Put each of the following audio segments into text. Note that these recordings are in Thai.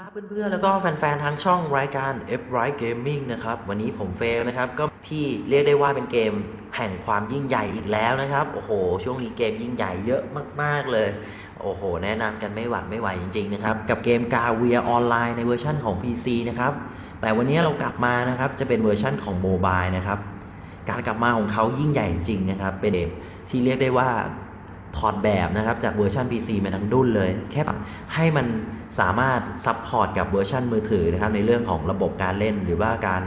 ครับเพื่อนๆ แล้วก็แฟนๆ ทางช่องรายการ F Right Gaming นะครับ วันนี้ผมเฟลนะครับ ก็ที่เรียกได้ว่าเป็นเกมแห่งความยิ่งใหญ่อีกแล้วนะครับ โอ้โห ช่วงนี้เกมยิ่งใหญ่เยอะมากๆเลย โอ้โห แนะนำกันไม่หวัดไม่ไหวจริงๆ นะครับ กับเกม g a v i a Online ในเวอร์ชั่นของ PC นะครับ แต่วันนี้เรากลับมานะครับ จะเป็นเวอร์ชั่นของโมบายนะครับ การกลับมาของเขายิ่งใหญ่จริงๆนะครับ เป็นเกมที่เรียกได้ว่า ถอดแบบนะครับจากเวอร์ชัน PC มาทั้งดุนเลย แค่ให้มันสามารถซัพพอร์ตกับเวอร์ชันมือถือนะครับในเรื่องของระบบการเล่นหรือว่าการ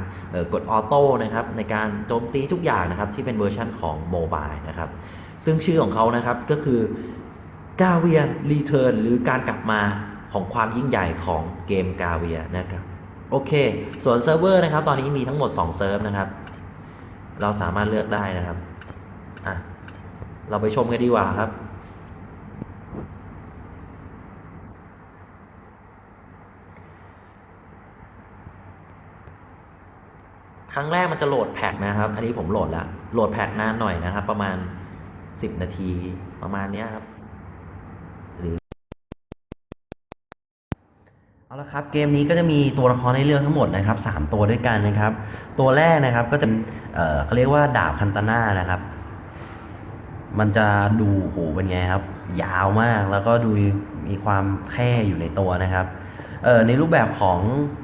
กดออโต้นะครับในการโจมตีทุกอย่างนะครับที่เป็นเวอร์ชันของโมบายนะครับซึ่งชื่อของเขานะครับก็คือกาเวียรีเทิร์นหรือการกลับมาของความยิ่งใหญ่ของเกมกาเวียนะครับโอเค ส่วนเซิร์ฟเวอร์นะครับตอนนี้มีทั้งหมด 2 เซิร์ฟนะครับ เราสามารถเลือกได้นะครับ เราไปชมกันดีกว่าครับครั้งแรกมันจะโหลดแพ็กนะครับ อันนี้ผมโหลดแล้ว โหลดแพ็กนานหน่อยนะครับ ประมาณ 10 นาทีประมาณนี้ครับ หรือ เอาละครับ เกมนี้ก็จะมีตัวละครให้เลือกทั้งหมดนะครับ 3 ตัวด้วยกันนะครับ ตัวแรกนะครับก็จะเป็นเขาเรียกว่าดาบคันตนานะครับ มันจะดูโหเป็นไงครับ ยาวมากแล้วก็ดูมีความแท่อยู่ในตัวนะครับเออในรูปแบบของ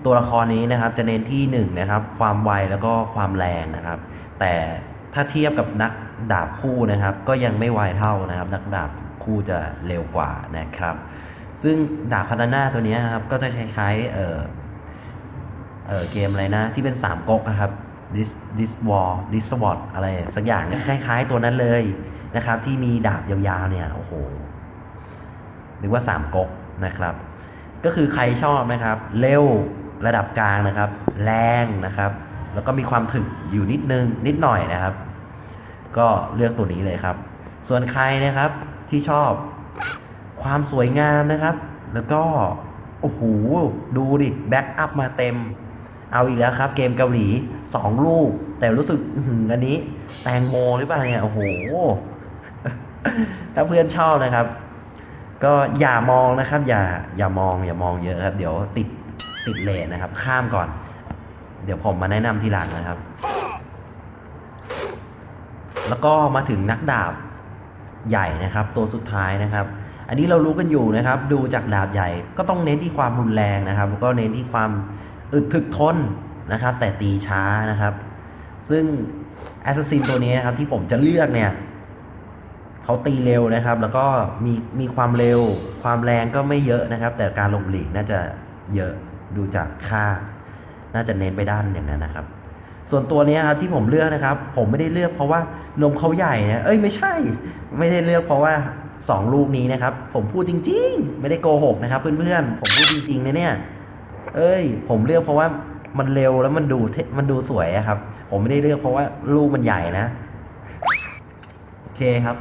ตัวละครนี้นะครับ จะเน้นที่หนึ่งนะครับ ความไวแล้วก็ความแรงนะครับ แต่ถ้าเทียบกับนักดาบคู่นะครับ ก็ยังไม่ไวเท่านะครับ นักดาบคู่จะเร็วกว่านะครับ ซึ่งดาบคาตาน่าตัวนี้ยครับก็จะคล้ายๆเออเออเกมอะไรนะที่เป็นสามก๊กนะครับ dis dis war dis sword อะไรสักอย่างคล้ายๆตัวนั้นเลย นะครับ ที่มีดาบยาวๆเนี่ยโอ้โหหรือว่าสามก๊กนะครับ ก็คือใครชอบนะครับ เร็วระดับกลางนะครับ แรงนะครับ แล้วก็มีความถึกอยู่นิดนึงนิดหน่อยนะครับ ก็เลือกตัวนี้เลยครับ ส่วนใครนะครับที่ชอบความสวยงามนะครับ แล้วก็โอ้โหดูดิแบ็กอัพมาเต็ม เอาอีกแล้วครับ เกมเกาหลี 2 ลูก แต่รู้สึกอันนี้แตงโมหรือเปล่าเนี่ยโอ้โห ถ้าเพื่อนชอบนะครับ ก็อย่ามองนะครับ อย่าอย่ามอง อย่ามองเยอะครับ เดี๋ยวติดติดเลนนะครับ ข้ามก่อน เดี๋ยวผมมาแนะนำทีหลังนะครับ แล้วก็มาถึงนักดาบใหญ่นะครับ ตัวสุดท้ายนะครับ อันนี้เรารู้กันอยู่นะครับ ดูจากดาบใหญ่ ก็ต้องเน้นที่ความรุนแรงนะครับแล้วก็เน้นที่ความอึดถึกทนนะครับ แต่ตีช้านะครับ ซึ่งแอสซัสซินตัวนี้นะครับที่ผมจะเลือกเนี่ย เขาตีเร็วนะครับ แล้วก็มีมีความเร็ว ความแรงก็ไม่เยอะนะครับ แต่การหลบหลีกน่าจะเยอะดูจากค่า น่าจะเน้นไปด้านอย่างนั้นนะครับ ส่วนตัวนี้ครับที่ผมเลือกนะครับ ผมไม่ได้เลือกเพราะว่านมเขาใหญ่นะเอ้ยไม่ใช่ ไม่ได้เลือกเพราะว่าสองลูกนี้นะครับ ผมพูดจริง ๆ ไม่ได้โกหกนะครับ เพื่อนๆผมพูดจริงๆนะเนี่ยเอ้ย ผมเลือกเพราะว่ามันเร็วแล้วมันดูเทมันดูสวยครับ ผมไม่ได้เลือกเพราะว่าลูกมันใหญ่นะ โอเคครับ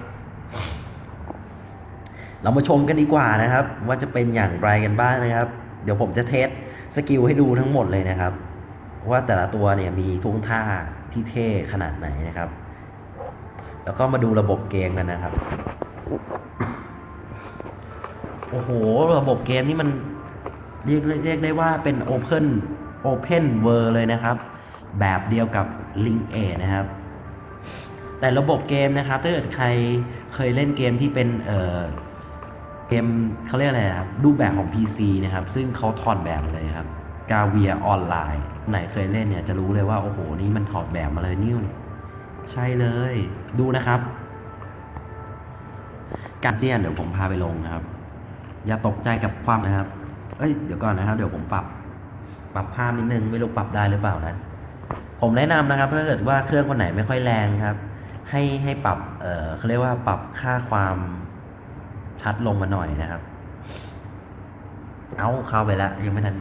เรามาชมกันดีกว่านะครับ ว่าจะเป็นอย่างไรกันบ้างนะครับ เดี๋ยวผมจะเทสสกิลให้ดูทั้งหมดเลยนะครับ ว่าแต่ละตัวเนี่ยมีทุ่งท่าที่เท่ขนาดไหนนะครับ แล้วก็มาดูระบบเกมกันนะครับ โอ้โห ระบบเกมนี่มันเรียกเรียกได้ว่าเป็น Open Open World เลยนะครับ แบบเดียวกับ Link A นะครับ แต่ระบบเกมนะครับ ถ้าเกิดใครเคยเล่นเกมที่เป็นเอ่อ เกมเขาเรียกอะไรครับรูปแบบของ PC นะครับ ซึ่งเขาถอดแบบเลยครับกาเวียออนไลน์ไหนเคยเล่นเนี่ยจะรู้เลยว่าโอ้โหนี่มันถอดแบบมาเลยนิ้วใช่เลย ดูนะครับ การเจียนเดี๋ยวผมพาไปลงนะครับ อย่าตกใจกับความนะครับ เอ้ยเดี๋ยวก่อนนะครับ เดี๋ยวผมปรับ ปรับภาพนิดนึงไม่รู้ปรับได้หรือเปล่านะ ผมแนะนำนะครับถ้าเกิดว่าเครื่องคนไหนไม่ค่อยแรงครับ ให้ให้ปรับเออเขาเรียกว่าปรับค่าความ ชัดลงมาหน่อยนะครับ เอาเข้าไปแล้วยังไม่ทัน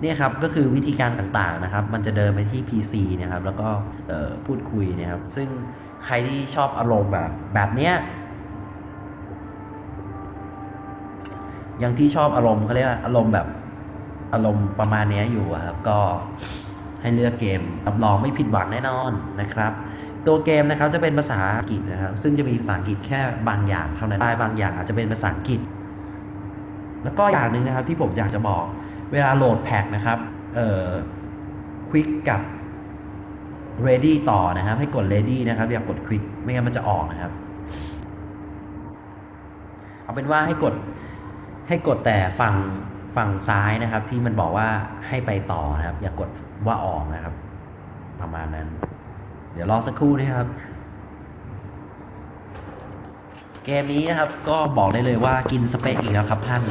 เนี่ยครับก็คือวิธีการต่างๆนะครับ มันจะเดินไปที่ PC นะครับ แล้วก็พูดคุยนะครับ ซึ่งใครที่ชอบอารมณ์แบบแบบเนี้ยอย่างที่ชอบอารมณ์เขาเรียกว่าอารมณ์แบบอารมณ์ประมาณเนี้ยอยู่อะครับ ก็ให้เลือกเกมรับรองไม่ผิดหวังแน่นอนนะครับ ตัวเกมนะครับจะเป็นภาษาอังกฤษนะครับ ซึ่งจะมีภาษาอังกฤษแค่บางอย่างเท่านั้นได้บางอย่างอาจจะเป็นภาษาอังกฤษ แล้วก็อย่างหนึ่งนะครับที่ผมอยากจะบอกเวลาโหลดแพ็กนะครับเอ่อควิกกับ ready ต่อนะครับ ให้กด ready นะครับ อย่ากด quick ไม่งั้นมันจะออกนะครับ เอาเป็นว่าให้กดให้กดแต่ฝั่งฝั่งซ้ายนะครับ ที่มันบอกว่าให้ไปต่อนะครับ อย่ากดว่าออกนะครับ ประมาณนั้น เดี๋ยวรอสักครู่นะครับ เกมนี้นะครับก็บอกได้เลยว่ากินสเปคอีกแล้วครับท่าน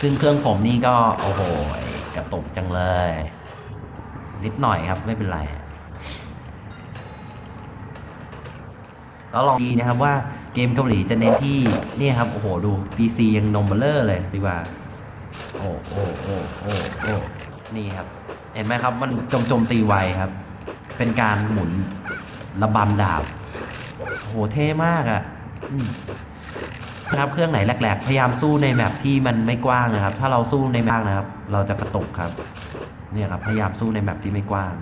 ซึ่งเครื่องผมนี่ก็ โอ้โห กระตุกจังเลย นิดหน่อยครับไม่เป็นไร แล้วลองดีนะครับว่าเกมเกาหลีจะเน้นที่นี่ครับ โอ้โห ดู PC ยังนมเบลเลอร์เลยดีกว่า โอ้โอ้โอ้โอ้โอ้นี่ครับ เห็นไหมครับ มันจมจมตีไวครับ เป็นการหมุนระบำดาบโหเท่มากอะ่ะนะครับเครื่องไหนแหลกๆ พยายามสู้ในแมปที่มันไม่กว้างนะครับ ถ้าเราสู้ในแมปนะครับ เราจะกระตุกครับ เนี่ยครับ พยายามสู้ในแมปที่ไม่กว้าง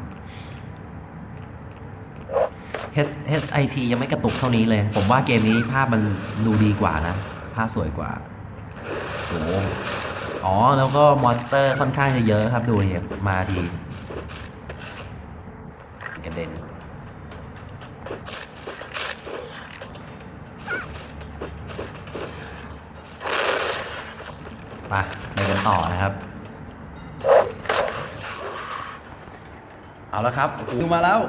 H HIT ยังไม่กระตุกเท่านี้เลย ผมว่าเกมนี้ภาพมันดูดีกว่านะ ภาพสวยกว่าโอ้โหอ๋อ แล้วก็มอนสเตอร์ค่อนข้างจะเยอะครับ ดูดิมาดี เด็นไปไปกันต่อนะครับ เอาละครับสกิลมาแล้ว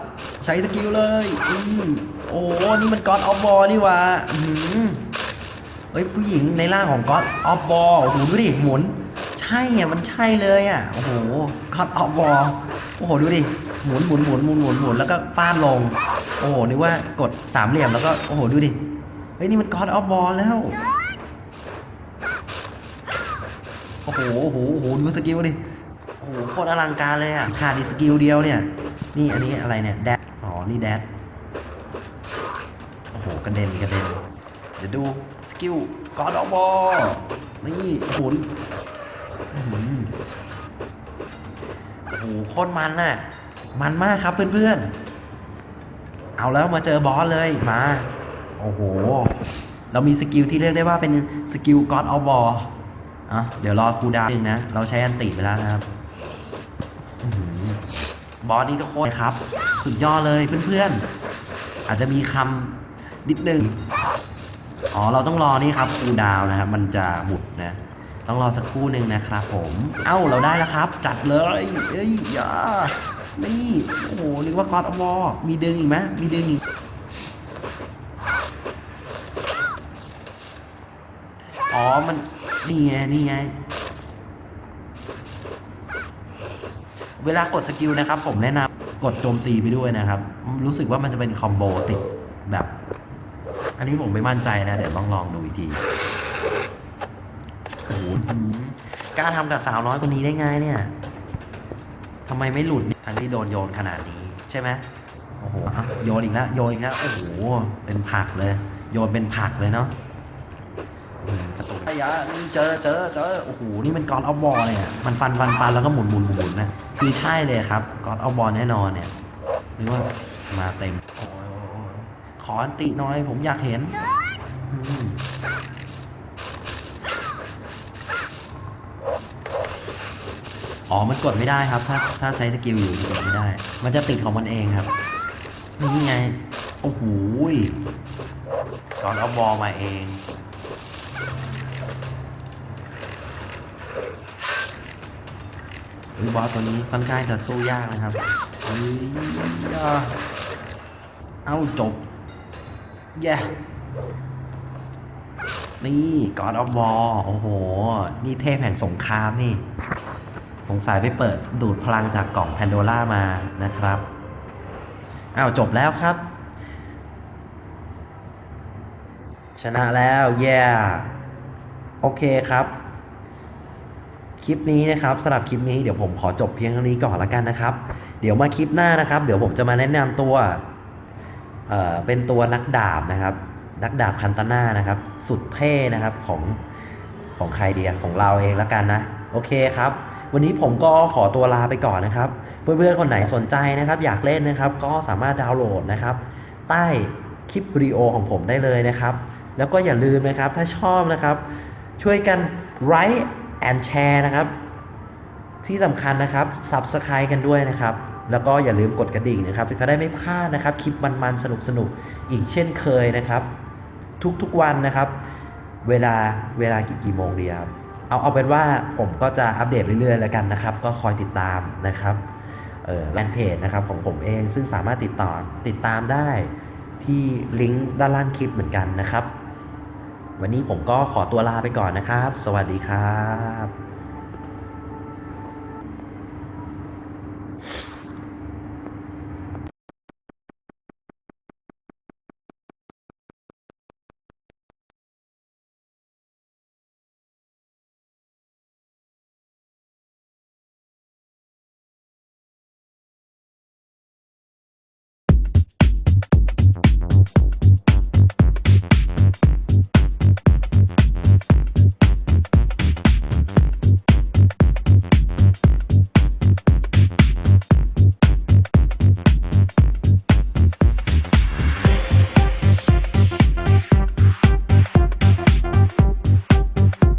ใช้สกิลเลยอืมโอ้นี่มันก็อดออฟบอลนี่ว่าอื้อหือเฮ้ยผู้หญิงในร่างของก็อดออฟบอลโอ้โหดูดิหมุน ใช่อะมันใช่เลยอะ โอ้โหก็อดออฟบอล อ้โหดูดิหมุนหมุนหมุนหมุนหมุนหมุนแล้วก็ฟาดลง โอ้โหนึกว่ากดสามเหลี่ยมแล้วก็โอ้โหดูดิเฮ้ยนี่มันกอดออฟบอลแล้วโอ้โหโอ้โหโอ้โหดูสกิลดิโอ้โหโคตรอลังการเลยอะขาดอีสกิลเดียวเนี่ย นี่อันนี้อะไรเนี่ยแดดอ๋อนี่แดดโอ้โหกระเด็นกระเด็นเดี๋ยวดูสกิลกอดออฟบอลนี่หมุนหือโอ้โหโคตรมันน่ะ มันมากครับเพื่อนๆ เอาแล้วมาเจอบอสเลยมา โอ้โห เรามีสกิลที่เรียกได้ว่าเป็นสกิลก็อดอบออะเดี๋ยวรอคูดาวนึงนะ เราใช้อันติไปแล้วนะครับบอสนี่ก็โคตรครับ สุดยอดเลยเพื่อนๆ อาจจะมีคำนิดนึง อ๋อ เราต้องรอนี่ครับคูดาวน์นะครับ มันจะหมุดนะ ต้องรอสักครู่หนึ่งนะครับผม เอ้าเราได้แล้วครับ จัดเลยเอ้ยอย่านี่โอ้โหนึกว่ากอดอวอมีดึงอีกไหมมีดึงอีกอ๋อมันนี่ไงนี่ไงเวลากดสกิลนะครับ ผมแนะนำกดโจมตีไปด้วยนะครับ รู้สึกว่ามันจะเป็นคอมโบติดแบบ อันนี้ผมไม่มั่นใจนะ เดี๋ยวต้องลองดูอีกที กล้าทำกับสาวน้อยคนนี้ได้ไงเนี่ยทำไมไม่หลุดทั้งที่โดนโยนขนาดนี้ใช่ไหมโอ้โหโยนอีกแล้วโยนอีกแล้วโอ้โหเป็นผักเลย โยนเป็นผักเลยเนาะกระตุกไอ้ยะนี่เจอเจอเจอโอ้โหนี่มันกอดออฟบอลเนี่ยมันฟันฟันฟันแล้วก็หมุนหมุนหมุนนะคือใช่เลยครับกอดออฟบอลแน่นอนเนี่ยหรือว่ามาเต็มขออันติน่อยผมอยากเห็น อ๋อ มันกดไม่ได้ครับ ถ้าถ้าใช้สกิลอยู่กดไม่ได้ มันจะติดของมันเองครับ นี่ไง โอ้โหยก่อนเอาบอลมาเอง บอสตัวนี้ค่อนข้างจะสู้ยากนะครับเฮ้ยอะเอ้าจบ แย่นี่กอดออฟวอลโอ้โห นี่เทพแห่งสงครามนี่ สงสัยไปเปิดดูดพลังจากกล่องแพนโดล่ามานะครับอ้าวจบแล้วครับ ชนะแล้วแย่โอเคครับ คลิปนี้นะครับสำหรับคลิปนี้เดี๋ยวผมขอจบเพียงเท่านี้ก่อนละกันนะครับ เดี๋ยวมาคลิปหน้านะครับ เดี๋ยวผมจะมาแนะนำตัวเอ่อเป็นตัวนักดาบนะครับนักดาบคันตาน่านะครับ สุดเท่นะครับของของใครเดียของเราเองละกันนะ โอเคครับ วันนี้ผมก็ขอตัวลาไปก่อนนะครับ เพื่อนๆคนไหนสนใจนะครับ อยากเล่นนะครับ ก็สามารถดาวน์โหลดนะครับ ใต้คลิปวิดีโอของผมได้เลยนะครับ แล้วก็อย่าลืมนะครับ ถ้าชอบนะครับ ช่วยกัน write and share นะครับ ที่สำคัญนะครับ Subscribe กันด้วยนะครับแล้วก็อย่าลืมกดกระดิ่งนะครับจะได้ไม่พลาดนะครับ คลิปมันๆ สนุกๆ อีกเช่นเคยนะครับ ทุกๆวันนะครับ เวลาเวลากี่กี่โมงดีครับ เอาเอาเป็นว่าผมก็จะอัปเดตเรื่อยๆแล้วกันนะครับ ก็คอยติดตามนะครับแลนเพจนะครับของผมเองซึ่งสามารถติดต่อติดตามได้ที่ลิงก์ด้านล่างคลิปเหมือนกันนะครับ วันนี้ผมก็ขอตัวลาไปก่อนนะครับ สวัสดีครับ